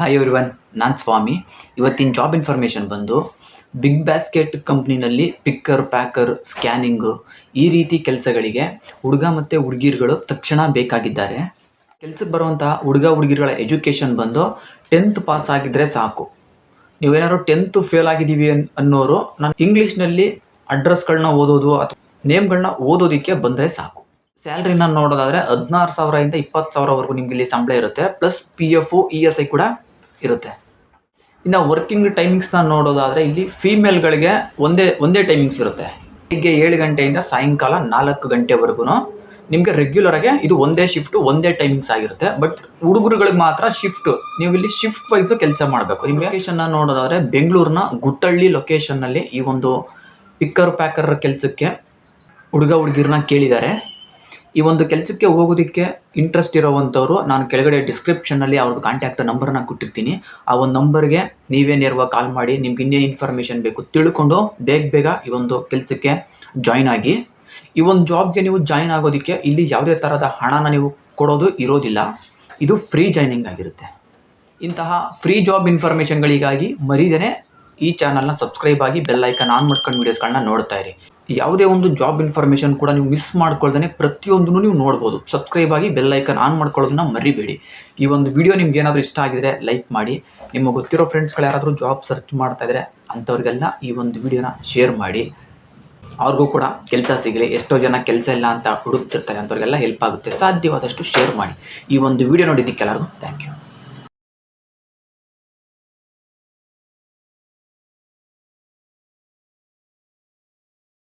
Hi everyone ನಾನು ಸ್ವಾಮಿ. ಇವತ್ತಿನ ಜಾಬ್ ಇನ್ಫಾರ್ಮೇಷನ್ ಬಂದು ಬಿಗ್ ಬ್ಯಾಸ್ಕೆಟ್ ಕಂಪ್ನಿನಲ್ಲಿ ಪಿಕ್ಕರ್ ಪ್ಯಾಕರ್ ಸ್ಕ್ಯಾನಿಂಗು ಈ ರೀತಿ ಕೆಲಸಗಳಿಗೆ ಹುಡುಗ ಮತ್ತು ಹುಡುಗಿರುಗಳು ತಕ್ಷಣ ಬೇಕಾಗಿದ್ದಾರೆ. ಕೆಲಸಕ್ಕೆ ಬರುವಂತಹ ಹುಡುಗ, ಹುಡುಗಿರುಗಳ ಎಜುಕೇಷನ್ ಬಂದು ಟೆಂತ್ ಪಾಸ್ ಆಗಿದ್ದರೆ ಸಾಕು. ನೀವೇನಾದ್ರು ಟೆಂತ್ ಫೇಲ್ ಆಗಿದ್ದೀವಿ ಅನ್, ಅನ್ನೋರು ನಾನು ಇಂಗ್ಲೀಷ್ನಲ್ಲಿ ಅಡ್ರೆಸ್ಗಳನ್ನ ಓದೋದು ಅಥವಾ ನೇಮ್ಗಳನ್ನ ಓದೋದಕ್ಕೆ ಬಂದರೆ ಸಾಕು. ಸ್ಯಾಲ್ರಿನ ನೋಡೋದಾದರೆ ಹದಿನಾರು ಸಾವಿರದಿಂದ ಇಪ್ಪತ್ತು ಸಾವಿರವರೆಗೂ ನಿಮಗೆ ಇಲ್ಲಿ ಸಂಬಳ ಇರುತ್ತೆ. Plus P F E S I ಕೂಡ ಇರುತ್ತೆ. ಇನ್ನು ವರ್ಕಿಂಗ್ ಟೈಮಿಂಗ್ಸ್ನ ನೋಡೋದಾದರೆ ಇಲ್ಲಿ ಫೀಮೇಲ್ಗಳಿಗೆ ಒಂದೇ ಒಂದೇ ಟೈಮಿಂಗ್ಸ್ ಇರುತ್ತೆ. ಬೆಳಿಗ್ಗೆ ಏಳು ಗಂಟೆಯಿಂದ ಸಾಯಂಕಾಲ ನಾಲ್ಕು ಗಂಟೆವರೆಗೂ ನಿಮಗೆ ರೆಗ್ಯುಲರಾಗೆ ಇದು ಒಂದೇ ಶಿಫ್ಟು ಒಂದೇ ಟೈಮಿಂಗ್ಸ್ ಆಗಿರುತ್ತೆ. ಬಟ್ ಹುಡುಗರುಗಳಿಗೆ ಮಾತ್ರ ಶಿಫ್ಟು ನೀವು ಇಲ್ಲಿ ಶಿಫ್ಟ್ ವೈಸು ಕೆಲಸ ಮಾಡಬೇಕು. ನಿಮ್ಮ ಲೊಕೇಶನ್ನ ನೋಡೋದಾದರೆ ಬೆಂಗಳೂರಿನ ಗುಟ್ಟಳ್ಳಿ ಲೊಕೇಶನ್ನಲ್ಲಿ ಈ ಒಂದು ಪಿಕ್ಕರ್ ಪ್ಯಾಕರ್ ಕೆಲಸಕ್ಕೆ ಹುಡುಗ ಹುಡುಗಿರನ್ನ ಕೇಳಿದ್ದಾರೆ. ಈ ಒಂದು ಕೆಲಸಕ್ಕೆ ಹೋಗೋದಕ್ಕೆ ಇಂಟ್ರೆಸ್ಟ್ ಇರೋವಂಥವ್ರು, ನಾನು ಕೆಳಗಡೆ ಡಿಸ್ಕ್ರಿಪ್ಷನ್ನಲ್ಲಿ ಅವ್ರದ್ದು ಕಾಂಟ್ಯಾಕ್ಟ್ ನಂಬರ್ನ ಕೊಟ್ಟಿರ್ತೀನಿ. ಆ ಒಂದು ನಂಬರ್ಗೆ ನೀವೇ ನೇರವಾಗಿ ಕಾಲ್ ಮಾಡಿ, ನಿಮ್ಗೆ ಇನ್ನೇನು ಇನ್ಫಾರ್ಮೇಷನ್ ಬೇಕು. ತಿಳ್ಕೊಂಡು ಬೇಗ ಬೇಗ ಈ ಒಂದು ಕೆಲಸಕ್ಕೆ ಜಾಯ್ನ್ ಆಗಿ. ಈ ಒಂದು ಜಾಬ್ಗೆ ನೀವು ಜಾಯ್ನ್ ಆಗೋದಕ್ಕೆ ಇಲ್ಲಿ ಯಾವುದೇ ಥರದ ಹಣನ ನೀವು ಕೊಡೋದು ಇರೋದಿಲ್ಲ. ಇದು ಫ್ರೀ ಜಾಯ್ನಿಂಗ್ ಆಗಿರುತ್ತೆ. ಇಂತಹ ಫ್ರೀ ಜಾಬ್ ಇನ್ಫಾರ್ಮೇಷನ್ಗಳಿಗಾಗಿ ಮರಿದೇನೆ ಈ ಚಾನಲ್ನ ಸಬ್ಸ್ಕ್ರೈಬ್ ಆಗಿ ಬೆಲ್ ಐಕನ್ ಆನ್ ಮಾಡ್ಕೊಂಡು ವೀಡಿಯೋಸ್ಗಳನ್ನ ನೋಡ್ತಾ ಇರಿ. ಯಾವುದೇ ಒಂದು ಜಾಬ್ ಇನ್ಫಾರ್ಮೇಷನ್ ಕೂಡ ನೀವು ಮಿಸ್ ಮಾಡ್ಕೊಳ್ದೇ ಪ್ರತಿಯೊಂದನ್ನು ನೀವು ನೋಡ್ಬೋದು. ಸಬ್ಸ್ಕ್ರೈಬ್ ಆಗಿ ಬೆಲ್ ಐಕನ್ ಆನ್ ಮಾಡ್ಕೊಳ್ಳೋದನ್ನ ಮರಿಬೇಡಿ. ಈ ಒಂದು ವಿಡಿಯೋ ನಿಮ್ಗೆ ಏನಾದರೂ ಇಷ್ಟ ಆಗಿದ್ರೆ ಲೈಕ್ ಮಾಡಿ. ನಿಮಗೆ ಗೊತ್ತಿರೋ ಫ್ರೆಂಡ್ಸ್ಗಳು ಯಾರಾದರೂ ಜಾಬ್ ಸರ್ಚ್ ಮಾಡ್ತಾ ಇದ್ರೆ ಅಂಥವ್ರಿಗೆಲ್ಲ ಈ ಒಂದು ವಿಡಿಯೋನ ಶೇರ್ ಮಾಡಿ. ಅವ್ರಿಗೂ ಕೂಡ ಕೆಲಸ ಸಿಗಲಿ. ಎಷ್ಟೋ ಜನ ಕೆಲಸ ಇಲ್ಲ ಅಂತ ಹುಡುಕ್ತಿರ್ತಾರೆ. ಅಂಥವ್ರಿಗೆಲ್ಲ ಹೆಲ್ಪ್ ಆಗುತ್ತೆ. ಸಾಧ್ಯವಾದಷ್ಟು ಶೇರ್ ಮಾಡಿ. ಈ ಒಂದು ವಿಡಿಯೋ ನೋಡಿದ್ದಕ್ಕೆಲ್ಲರಿಗೂ ಥ್ಯಾಂಕ್ ಯು